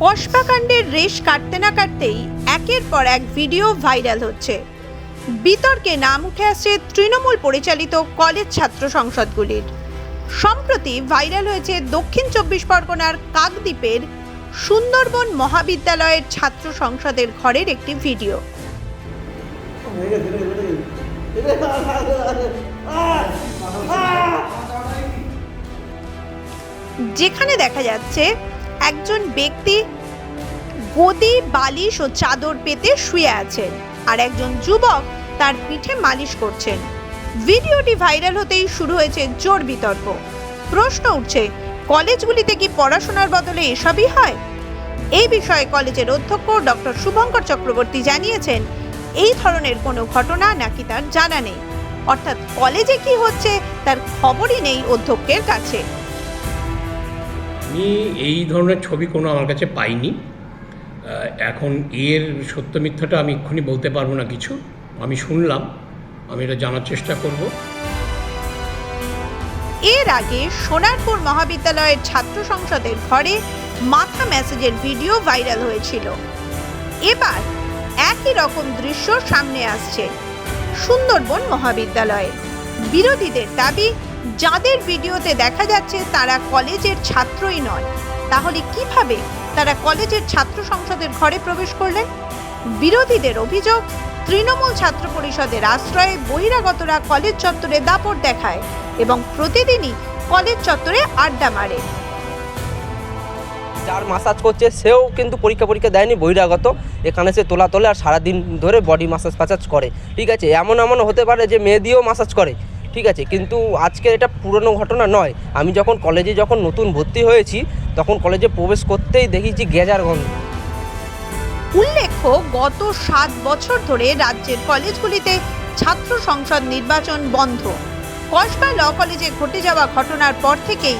কসবাকাণ্ডের রেশ কাটতে না কাটতেই একের পর এক ভিডিও ভাইরাল হচ্ছে। বিতর্কে নাম উঠে আসছে তৃণমূল পরিচালিত কলেজ ছাত্র সংসদগুলির। সম্প্রতি ভাইরাল হয়েছে দক্ষিণ চব্বিশ পরগনার কাকদ্বীপের সুন্দরবন মহাবিদ্যালয়ের ছাত্র সংসদের ঘরের একটি ভিডিও। যেখানে দেখা যাচ্ছে একজন ব্যক্তি গদি, বালিশ ও চাদর পেতে শুয়ে আছেন আর একজন যুবক তার পিঠে মালিশ করছেন। ভিডিওটি ভাইরাল হতেই শুরু হয়েছে জোর বিতর্ক। প্রশ্ন উঠছে, কলেজগুলিতে কি পড়াশোনার বদলে এসবই হয়? এই বিষয়ে কলেজের অধ্যক্ষ ডক্টর শুভঙ্কর চক্রবর্তী জানিয়েছেন, এই ধরনের কোনো ঘটনা নাকি তার জানা নেই। অর্থাৎ কলেজে কি হচ্ছে তার খবরই নেই অধ্যক্ষের কাছে। আমি এই ধরনের ছবি কোনো আমার কাছে পাইনি। এখন এর সত্য মিথ্যাটা আমি এক্ষুনি বলতে পারব না কিছু। আমি শুনলাম, আমি এটা জানার চেষ্টা করব। এর আগে সোনারপুর মহাবিদ্যালয়ের ছাত্র সংসদের ঘরে মাথা মেসেজের ভিডিও ভাইরাল হয়েছিল। এবার একই রকম দৃশ্য সামনে আসছে সুন্দরবন মহাবিদ্যালয়ে। বিরোধীদের দাবি যাদের ভিডিওতে দেখা যাচ্ছে তারা কলেজের ছাত্রই নয়, তাহলে কীভাবে তারা কলেজের ছাত্র সংসদের ঘরে প্রবেশ করলেন? বিরোধীদের অভিযোগ, তৃণমূল ছাত্র পরিষদের আশ্রয়ে বহিরাগতরা কলেজ চত্বরে দাপট দেখায় এবং প্রতিদিনই কলেজ চত্বরে আড্ডা মারে। যার মাসাজ করছে, সেও কিন্তু পরীক্ষা পরীক্ষা দেয়নি বহিরাগত। এখানে সে তোলা তোলে আর সারাদিন ধরে বডি মাসাজ ফাসাজ করে, ঠিক আছে? এমন এমন হতে পারে যে মেয়ে দিয়েও মাসাজ করে। ঠিক আছে, কিন্তু আজকে এটা পুরনো ঘটনা নয়। আমি যখন কলেজে যখন নতুন ভর্তি হয়েছি, তখন কলেজে প্রবেশ করতেই দেখেছি গেজার গন্ধ। উল্লেখ্য, গত সাত বছর ধরে রাজ্যের কলেজগুলিতে ছাত্র সংসদ নির্বাচন বন্ধ। কসবা ল কলেজে ঘটে যাওয়া ঘটনার পর থেকেই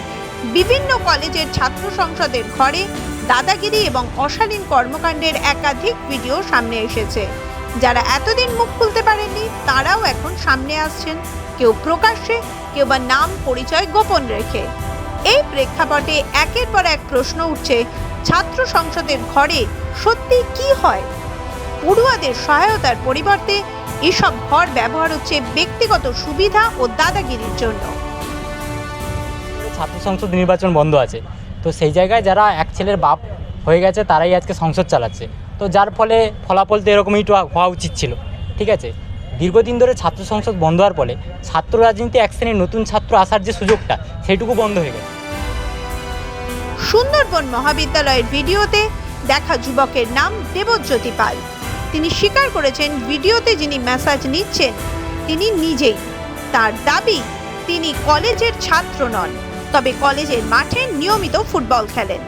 বিভিন্ন কলেজের ছাত্র সংসদের ঘরে দাদাগিরি এবং অশালীন কর্মকাণ্ডের একাধিক ভিডিও সামনে এসেছে। যারা এতদিন মুখ খুলতে পারেননি, তারাও এখন সামনে আসছেন। কেউ প্রকাশ্যে, কেউ বা নাম পরিচয় গোপন রেখে। এই প্রেক্ষাপটে একের পর এক প্রশ্ন উঠছে, ছাত্র সংসদের ঘরে সত্যি কি হয়? পড়ুয়াদের সহায়তার পরিবর্তে এসব ঘর ব্যবহার হচ্ছে ব্যক্তিগত সুবিধা ও দাদাগিরির জন্য। ছাত্র সংসদ নির্বাচন বন্ধ আছে। তো সেই জায়গায় যারা এক ছেলের বাপ হয়ে গেছে, তারাই আজকে সংসদ চালাচ্ছে। তো যার ফলে ফলাফল তো এরকমই হওয়া উচিত ছিল। ঠিক আছে? দীর্ঘদিন ধরে ছাত্র সংসদ বন্ধ হওয়ার ফলে ছাত্র রাজনীতি এক শ্রেণির নতুন ছাত্র আসার যে সুযোগটা সেটুকু বন্ধ হয়ে গেছে। সুন্দরবন মহাবিদ্যালয়ের ভিডিওতে দেখা যুবকের নাম দেবজ্যোতি পাল। তিনি স্বীকার করেছেন, ভিডিওতে যিনি মেসাজ নিচ্ছেন, তিনি নিজেই। তার দাবি, তিনি কলেজের ছাত্র নন, তবে কলেজের মাঠে নিয়মিত ফুটবল খেলেন।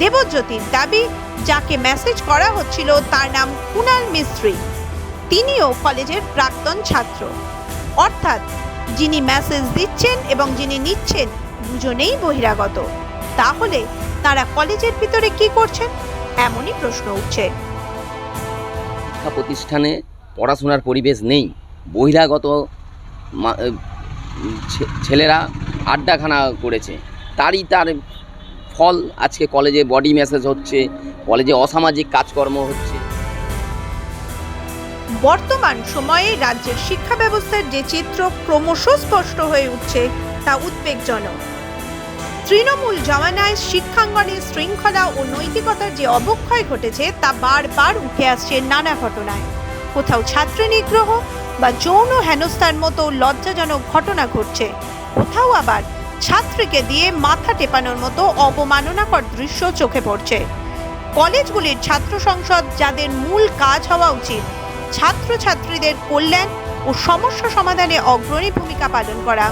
দেবজ্যোতির দাবি, যাকে মেসেজ করা হচ্ছিল তার নাম কুনাল মিস্ত্রি। তিনিও কলেজের প্রাক্তন ছাত্র। অর্থাৎ যিনি মেসেজ দিচ্ছেন এবং যিনি নিচ্ছেন, দুজনেই বহিরাগত। তাহলে তারা কলেজের ভিতরে কি করছেন? এমনই প্রশ্ন উঠছে। শিক্ষা প্রতিষ্ঠানে পড়াশোনার পরিবেশ নেই। বহিরাগত ছেলেরা আড্ডাখানা করেছে। তারই তার ফল আজকে কলেজে বডি ম্যাসেজ হচ্ছে, কলেজে অসামাজিক কাজকর্ম হচ্ছে। বর্তমান সময়ে রাজ্যের শিক্ষা ব্যবস্থার যে চিত্র ক্রমশ স্পষ্ট হয়ে উঠছে, তা উদ্বেগজনক। তৃণমূল জমানায় শিক্ষাঙ্গনে শৃঙ্খলা ও নৈতিকতার যে অবক্ষয় ঘটেছে, তা বারবার উঠে আসছে নানা ঘটনায়। কোথাও ছাত্রী নিগ্রহ বা যৌন হেনস্থার মতো লজ্জাজনক ঘটনা ঘটছে, কোথাও আবার ছাত্রীকে দিয়ে মাথা টেপানোর মতো অবমাননাকর দৃশ্য চোখে পড়ছে। কলেজগুলির ছাত্র সংসদ যাদের মূল কাজ হওয়া উচিত, ছাত্রছাত্রীদের কল্যাণ ও সমস্যা সমাধানে অগ্রণী ভূমিকা পালন করা।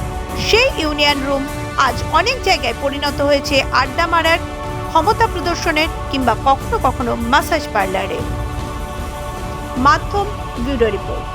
সেই ইউনিয়ন রুম আজ অনেক জায়গায় পরিণত হয়েছে আড্ডা মারার, ক্ষমতা প্রদর্শনের কিংবা কখনো কখনো মাসাজ পার্লারে মাধ্যম ব্যুরো রিপোর্ট।